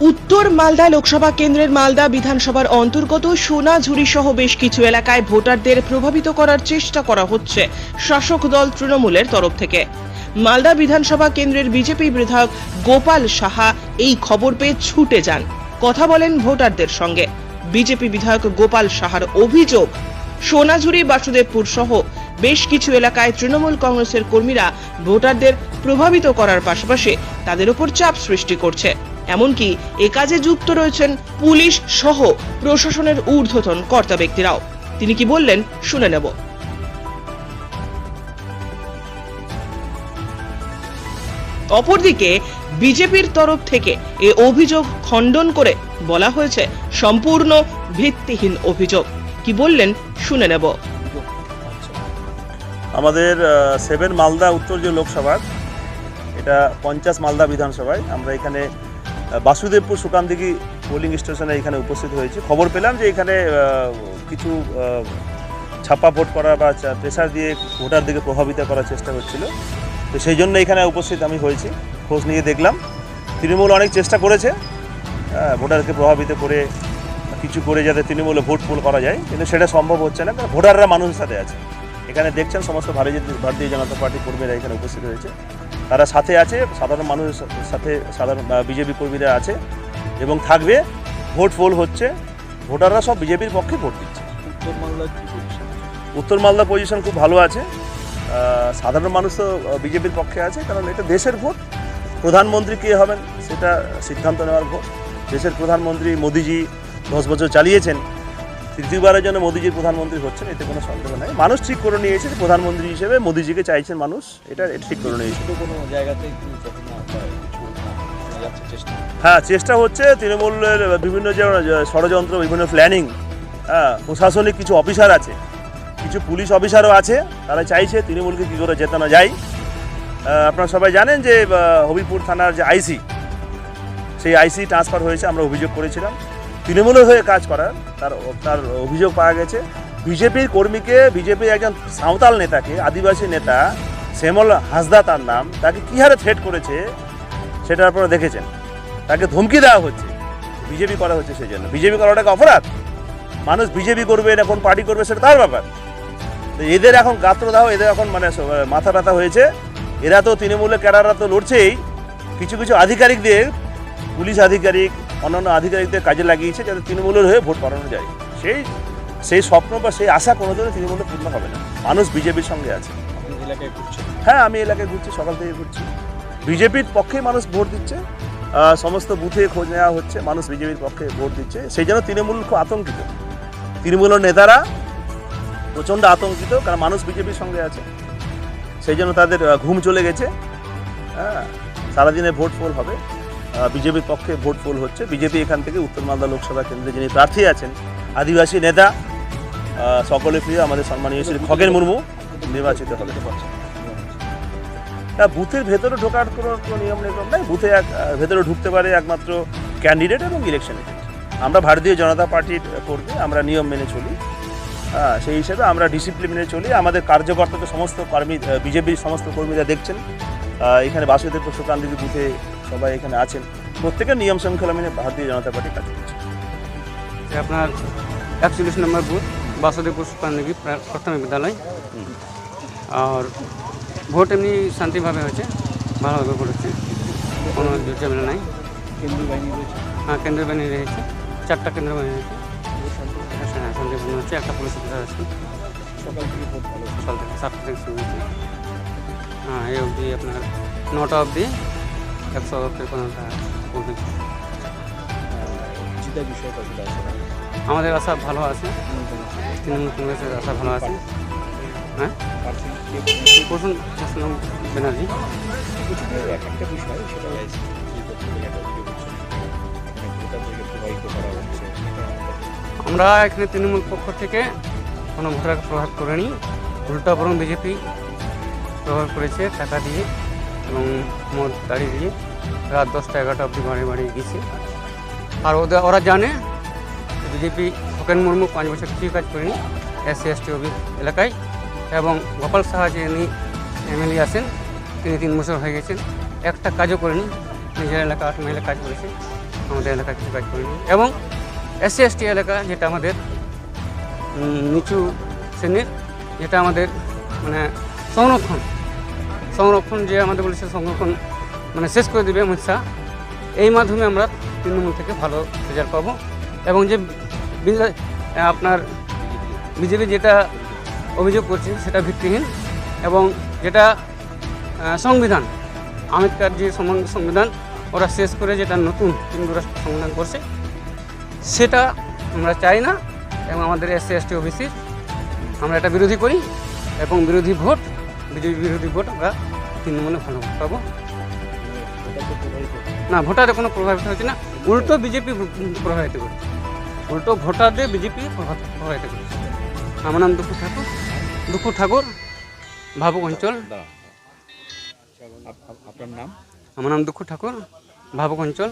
উত্তর মালদা লোকসভা কেন্দ্রের মালদা বিধানসভার অন্তর্গত সোনাঝুরি সহ বেশ কিছু এলাকায় ভোটারদের প্রভাবিত করার চেষ্টা করা হচ্ছে শাসক দল তৃণমূলের তরফ থেকে। মালদা বিধানসভা কেন্দ্রের বিজেপি বিধায়ক গোপাল সাহা এই খবর পেয়ে ছুটে যান। কথা বলেন ভোটারদের সঙ্গে। বিজেপি বিধায়ক গোপাল সাহার অভিযোগ, সোনাঝুরি, বাসুদেবপুর সহ বেশ কিছু এলাকায় তৃণমূল কংগ্রেসের কর্মীরা ভোটারদের প্রভাবিত করার পাশাপাশি তাদের উপর চাপ সৃষ্টি করছে। এমনকি এ কাজে যুক্ত রয়েছেন পুলিশ সহ প্রশাসনের ঊর্ধ্বতন কর্তা ব্যক্তিরাও। তিনি কি বললেন, শুনে নেব। অপরদিকে, বিজেপির তরফ থেকে এ অভিযোগ খণ্ডন করে বলা হয়েছে, সম্পূর্ণ ভিত্তিহীন অভিযোগ। কি বললেন, শুনে নেব। আমাদের সেভেন মালদা উত্তর যে লোকসভার, এটা পঞ্চাশ মালদা বিধানসভায়, আমরা এখানে বাসুদেবপুর সুকান্দিঘি পোলিং স্টেশনে এখানে উপস্থিত হয়েছি। খবর পেলাম যে এখানে কিছু ছাপ্পা ভোট করা বা প্রেশার দিয়ে ভোটার দিকে প্রভাবিত করার চেষ্টা হচ্ছিল। তো সেই জন্য এখানে উপস্থিত আমি হয়েছি খোঁজ নিয়ে দেখলাম। তৃণমূল অনেক চেষ্টা করেছে আহ, ভোটারকে প্রভাবিত করে কিছু করে যাতে তৃণমূলে ভোট পুল করা যায় কিন্তু সেটা সম্ভব হচ্ছে না কারণ ভোটাররা মানুষের সাথে আছে। এখানে দেখছেন সমস্ত ভারতীয় ভারতীয় জনতা পার্টি কর্মীরা এখানে উপস্থিত হয়েছে। তারা সাথে আছে সাধারণ মানুষের সাথে সাধারণ বিজেপি কর্মীরা আছে এবং থাকবে ভোট পোল হচ্ছে ভোটাররা সব বিজেপির পক্ষে ভোট দিচ্ছে। উত্তর পজিশন উত্তর মালদা পজিশন খুব ভালো আছে। সাধারণ মানুষ তো বিজেপির পক্ষে আছে কারণ এটা দেশের ভোট। প্রধানমন্ত্রী কে হবেন সেটা সিদ্ধান্ত নেওয়ার ভোট। দেশের প্রধানমন্ত্রী মোদিজি দশ বছর চালিয়েছেন। তৃতীয়বারের জন্য মোদিজি প্রধানমন্ত্রী হচ্ছেন এতে কোনো সন্দেহ নাই। মানুষ ঠিক করে নিয়েছে প্রধানমন্ত্রী হিসেবে মোদিজিকে চাইছেন মানুষ এটা এটা ঠিক করে নিয়েছে। কোনো জায়গাতে হয়, চেষ্টা হচ্ছে তৃণমূলের বিভিন্ন যে ষড়যন্ত্র বিভিন্ন প্ল্যানিং হ্যাঁ প্রশাসনিক কিছু অফিসার আছে কিছু পুলিশ অফিসারও আছে তারা চাইছে তৃণমূলকে কী করে জেতানো যায়। আপনারা সবাই জানেন যে হবিপুর থানার যে আইসি সেই আইসি ট্রান্সফার হয়েছে আমরা অভিযোগ করেছিলাম। তৃণমূলের হয়ে কাজ করার, তার তার অভিযোগ পাওয়া গেছে। বিজেপির কর্মীকে, বিজেপির একজন সাঁওতাল নেতাকে, আদিবাসী নেতা শ্যামল হাসদা তার নাম, তাকে কী হারে থ্রেট করেছে সেটা আপনারা দেখেছেন। তাকে ধমকি দেওয়া হচ্ছে। বিজেপি করা হচ্ছে সেই জন্য বিজেপি করাটাকে অপরাধ। মানুষ বিজেপি করবে না কোন পার্টি করবে সেটা তার ব্যাপার। তো এদের এখন গাত্রদাহ, এদের এখন মানে মাথা ব্যথা হয়েছে। এরা তো তৃণমূলের ক্যাডাররা তো লড়ছেই। কিছু কিছু আধিকারিকদের, পুলিশ আধিকারিক অন্যান্য আধিকারিকদের কাজে লাগিয়েছে যাতে তৃণমূলের হয়ে ভোট করানো যায়। সেই সেই স্বপ্ন বা সেই আশা কোনোদিনও তৃণমূলে পূর্ণ হবে না। মানুষ বিজেপির সঙ্গে আছে। এলাকায় ঘুরছেন। হ্যাঁ আমি এলাকায় ঘুরছি সকাল থেকে ঘুরছি। বিজেপির পক্ষে মানুষ ভোট দিচ্ছে সমস্ত বুথে খোঁজ নেওয়া হচ্ছে মানুষ বিজেপির পক্ষে ভোট দিচ্ছে। সেই জন্য তৃণমূল খুব আতঙ্কিত। তৃণমূলের নেতারা প্রচণ্ড আতঙ্কিত কারণ মানুষ বিজেপির সঙ্গে আছে। সেই জন্য তাদের ঘুম চলে গেছে। হ্যাঁ সারাদিনে ভোট পোল হবে। বিজেপির পক্ষে ভোট পোল হচ্ছে। বিজেপি এখান থেকে উত্তর মালদা লোকসভা কেন্দ্রে যিনি প্রার্থী আছেন, আদিবাসী নেতা সকলে প্রিয় আমাদের সম্মানীয় শ্রী খগেন মুর্মু, নির্বাচিত হবে। হ্যাঁ বুথের ভেতরে ঢোকার কোনো কোনো নিয়ম নিয়ম নাই? বুথে এক ভেতরে ঢুকতে পারে একমাত্র ক্যান্ডিডেট এবং ইলেকশন এজেন্ট আমরা ভারতীয় জনতা পার্টির কর্মী আমরা নিয়ম মেনে চলি। হ্যাঁ সেই হিসেবে আমরা ডিসিপ্লিন মেনে চলি। আমাদের কার্যকর্তা তো সমস্ত কর্মী বিজেপির সমস্ত কর্মীরা দেখছেন। এখানে বাসুদেব সুকান্তি বুথে সবাই এখানে আছেন। প্রত্যেকের নিয়ম শৃঙ্খলা মেনে ভারতীয় জনতা পার্টি কাজ করছে। যে আপনার একচল্লিশ নম্বর বুথ বাসুদেবপুর সুপারনগী প্রাথমিক বিদ্যালয়। আর ভোট এমনি শান্তিভাবে হয়েছে ভালোভাবে করেছে কোনো ঝামেলা নাই। কেন্দ্রীয় বাহিনী রয়েছে? হ্যাঁ কেন্দ্রীয় বাহিনী রয়েছে। চারটা কেন্দ্র বাহিনী রয়েছে। হ্যাঁ শান্তিপূর্ণ হচ্ছে। একটা পুলিশ অফিসার আছে। সকাল থেকে ভোট ভালো হচ্ছে। সকাল থেকে সাতটা থেকে শুরু হয়েছে হ্যাঁ এই অবধি আপনার নটা অবধি। আমাদের আশা ভালো আছে তৃণমূল কংগ্রেসের আশা ভালো আছে হ্যাঁ ব্যানার্জি এক একটা বিষয় সেটা আমরা এখানে তৃণমূল পক্ষ থেকে কোনো ভোটারকে প্রভাব করিনি। উল্টা বরং বিজেপি প্রভাব করেছে টাকা দিয়ে। এবং মদ দাঁড়িয়ে দিয়ে রাত দশটা এগারোটা অবধি বাড়ি বাড়ি গেছে। আর ওদের, ওরা জানে, বিজেপি খোকেন মুর্মু পাঁচ বছর কিছুই কাজ করেনি এস সি টি এলাকায়। এবং গোপাল সাহা যে ইনি এমএলএ আছেন, তিনি তিন বছর হয়ে গেছেন। একটা কাজও করেনি, নিজের এলাকা আট মাইলে কাজ করেছে, আমাদের এলাকায় কিছু কাজ করেনি। এবং এসসি, এসটি এলাকা যেটা আমাদের নিচু শ্রেণির, যেটা আমাদের মানে সংরক্ষণ। সংরক্ষণ যে আমাদের বলেছে সংরক্ষণ মানে শেষ করে দেবে অমিত শাহ। এই মাধ্যমে আমরা তৃণমূল থেকে ভালো রেজাল্ট পাবো। এবং যে আপনার বিজেপি যেটা অভিযোগ করছে সেটা ভিত্তিহীন এবং যেটা সংবিধান আম্বেদকর যে সংবিধান, ওরা শেষ করে যেটা নতুন হিন্দু রাষ্ট্র সংবিধান করছে, সেটা আমরা চাই না। এবং আমাদের এসসি, এসটি ওবিসি আমরা এটা বিরোধী করি এবং বিরোধী ভোট, বিজেপি বিরোধী ভোট আমরা তৃণমূলে ভালো। পাবো না ভোটারে কোনো প্রভাবিত হচ্ছে না। উল্টো বিজেপি প্রভাবিত করছে। উল্টো ভোটারদের বিজেপি প্রভাবিত করছে। আমার নাম দুঃখু ঠাকুর। দুঃখু ঠাকুর ভাবুক অঞ্চল। আপনার নাম? আমার নাম দুঃখু ঠাকুর ভাবুক অঞ্চল।